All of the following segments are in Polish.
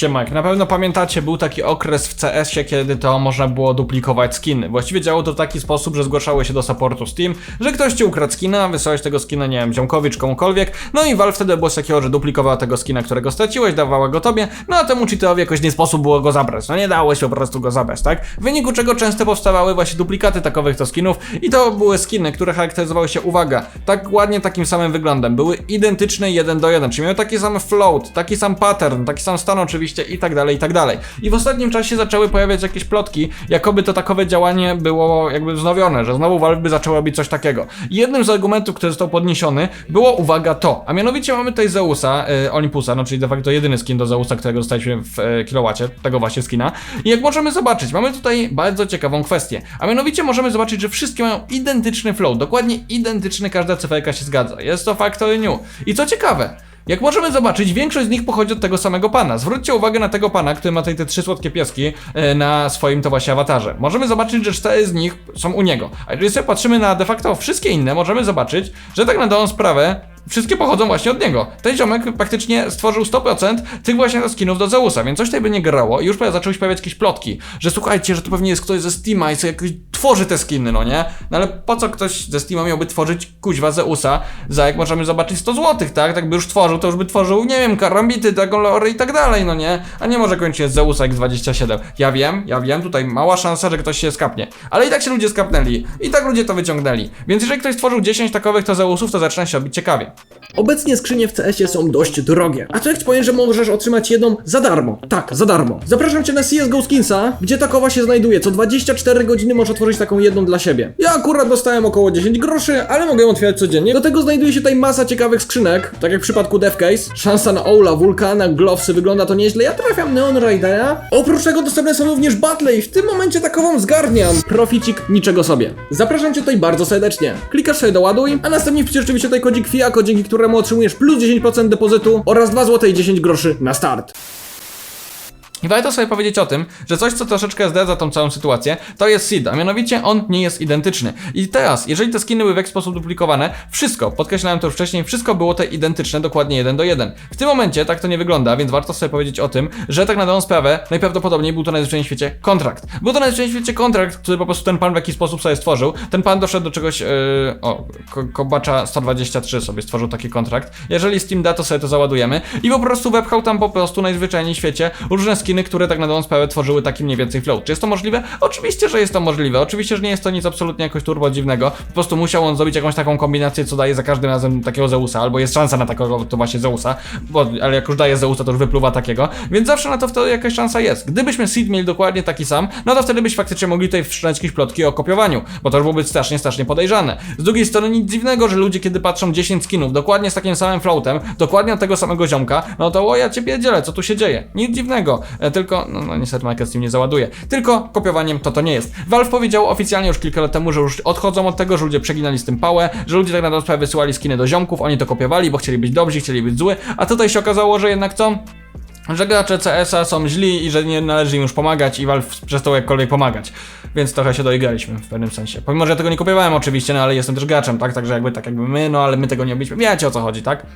Siemak, na pewno pamiętacie, był taki okres w CS-ie, kiedy to można było duplikować skiny. Właściwie działało to w taki sposób, że zgłaszało się do supportu Steam, że ktoś ci ukradł skina, wysłałeś tego skina, nie wiem, ziomkowi czy komukolwiek, no i Valve wtedy było coś takiego, że duplikowała tego skina, którego straciłeś, dawała go tobie, no a temu cheatowi jakoś nie sposób było go zabrać, no nie dało się po prostu go zabrać, tak? W wyniku czego często powstawały właśnie duplikaty takowych to skinów i to były skiny, które charakteryzowały się, uwaga, tak ładnie takim samym wyglądem, były identyczne jeden do jeden, czyli miały taki sam float, taki sam pattern, taki sam stan oczywiście i tak dalej, i tak dalej. I w ostatnim czasie zaczęły pojawiać jakieś plotki, jakoby to takowe działanie było jakby wznowione, że znowu Valve by zaczęło robić coś takiego. I jednym z argumentów, który został podniesiony, było, uwaga, to, a mianowicie mamy tutaj Zeusa, y, Olympusa, no czyli de facto jedyny skin do Zeusa, którego dostaliśmy w y, kilowacie, tego właśnie skina. I jak możemy zobaczyć, mamy tutaj bardzo ciekawą kwestię, a mianowicie możemy zobaczyć, że wszystkie mają identyczny flow, dokładnie identyczny, każda cyferka się zgadza. Jest to Factory New. I co ciekawe, jak możemy zobaczyć, większość z nich pochodzi od tego samego pana. Zwróćcie uwagę na tego pana, który ma tutaj te trzy słodkie pieski e, na swoim to właśnie awatarze. Możemy zobaczyć, że cztery z nich są u niego. A jeżeli sobie patrzymy na de facto wszystkie inne, możemy zobaczyć, że tak na dobrą sprawę Wszystkie pochodzą właśnie od niego. Ten ziomek praktycznie stworzył 100% tych właśnie skinów do Zeusa, więc coś tutaj by nie grało i już zaczęły się pojawiać jakieś plotki, że słuchajcie, że to pewnie jest ktoś ze Steama i sobie jakoś tworzy te skiny, no nie? No ale po co ktoś ze Steama miałby tworzyć kuźwa Zeusa za jak możemy zobaczyć 100 zł, tak? Tak by już tworzył, to już by tworzył, nie wiem, karambity, Dagolory i tak dalej, no nie? A nie może kończyć z Zeusa X27. Ja wiem, ja wiem, tutaj mała szansa, że ktoś się skapnie. Ale i tak się ludzie skapnęli. I tak ludzie to wyciągnęli. Więc jeżeli ktoś stworzył 10 takowych to Zeusów, to zaczyna się robić ciekawie. Obecnie skrzynie w CS-ie są dość drogie. A ci powiem, że możesz otrzymać jedną za darmo? Tak, za darmo. Zapraszam cię na CSGO Skinsa, gdzie takowa się znajduje. Co 24 godziny możesz otworzyć taką jedną dla siebie. Ja akurat dostałem około 10 groszy, ale mogę ją otwierać codziennie. Do tego znajduje się tutaj masa ciekawych skrzynek, tak jak w przypadku Devcase. Szansa na Oula, Vulkana, Glowsy, wygląda to nieźle. Ja trafiam Neon Ridera. Oprócz tego dostępne są również battle i w tym momencie takową zgarniam. Proficik, niczego sobie. Zapraszam cię tutaj bardzo serdecznie. Klikasz sobie doładuj, a następnie wpisz oczywiście tutaj kodzik FIAKO, dzięki któremu otrzymujesz plus 10% depozytu oraz 2 zł i 10 groszy na start. I warto sobie powiedzieć o tym, że coś, co troszeczkę zdradza tą całą sytuację, to jest seed, a mianowicie on nie jest identyczny. I teraz, jeżeli te skiny były w jakiś sposób duplikowane, wszystko, podkreślałem to już wcześniej, wszystko było te identyczne, dokładnie jeden do jeden. W tym momencie tak to nie wygląda, więc warto sobie powiedzieć o tym, że tak na dobrą sprawę, najprawdopodobniej był to najzwyczajniej w świecie kontrakt. Był to najzwyczajniej w świecie kontrakt, który po prostu ten pan w jakiś sposób sobie stworzył. Ten pan doszedł do czegoś, yy, o, Ko- Kobacza 123 sobie stworzył taki kontrakt. Jeżeli Steam da, to sobie to załadujemy. I po prostu wepchał tam po prostu najzwyczajniej w świecie różne skiny, które tak na dobrą sprawę tworzyły taki mniej więcej flow. Czy jest to możliwe? Oczywiście, że jest to możliwe. Oczywiście, że nie jest to nic absolutnie jakoś turbo dziwnego. Po prostu musiał on zrobić jakąś taką kombinację, co daje za każdym razem takiego Zeusa, albo jest szansa na takiego to właśnie Zeusa, bo, ale jak już daje Zeusa, to już wypluwa takiego, więc zawsze na to wtedy jakaś szansa jest. Gdybyśmy Seed mieli dokładnie taki sam, no to wtedy byśmy faktycznie mogli tutaj wszczynać jakieś plotki o kopiowaniu, bo to już byłoby strasznie, strasznie podejrzane. Z drugiej strony nic dziwnego, że ludzie kiedy patrzą 10 skinów dokładnie z takim samym floatem, dokładnie od tego samego ziomka, no to o ja cię pierdzielę, co tu się dzieje? Nic dziwnego, tylko, no, no niestety Minecraft Steam nie załaduje, tylko kopiowaniem to to nie jest. Valve powiedział oficjalnie już kilka lat temu, że już odchodzą od tego, że ludzie przeginali z tym pałę, że ludzie tak na wysyłali skiny do ziomków, oni to kopiowali, bo chcieli być dobrzy, chcieli być zły, a tutaj się okazało, że jednak co? że gracze CS-a są źli i że nie należy im już pomagać i Valve przestał jakkolwiek pomagać. Więc trochę się doigraliśmy w pewnym sensie. Pomimo, że ja tego nie kopiowałem oczywiście, no ale jestem też graczem, tak? Także jakby tak jakby my, no ale my tego nie robiliśmy. Wiecie o co chodzi, tak?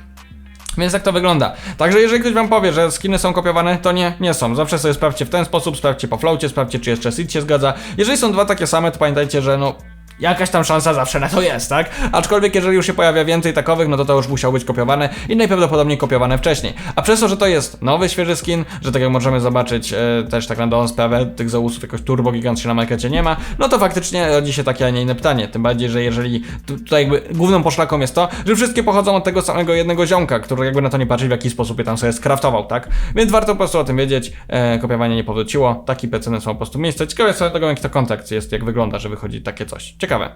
Więc tak to wygląda. Także jeżeli ktoś wam powie, że skiny są kopiowane, to nie, nie są. Zawsze sobie sprawdźcie w ten sposób, sprawdźcie po flowcie, sprawdźcie czy jeszcze seed się zgadza. Jeżeli są dwa takie same, to pamiętajcie, że no Jakaś tam szansa zawsze na to jest, tak? Aczkolwiek jeżeli już się pojawia więcej takowych, no to to już musiało być kopiowane i najprawdopodobniej kopiowane wcześniej. A przez to, że to jest nowy, świeży skin, że tak jak możemy zobaczyć e, też tak na dobrą sprawę, tych Zeusów jakoś turbo gigant się na markecie nie ma, no to faktycznie rodzi się takie, a nie inne pytanie. Tym bardziej, że jeżeli tu- tutaj jakby główną poszlaką jest to, że wszystkie pochodzą od tego samego jednego ziomka, który jakby na to nie patrzeć, w jaki sposób je tam sobie skraftował, tak? Więc warto po prostu o tym wiedzieć. E, kopiowanie nie powróciło, taki precedens ma po prostu miejsce. Ciekawe jest tego, jaki to kontekst jest, jak wygląda, że wychodzi takie coś. Ciekawe.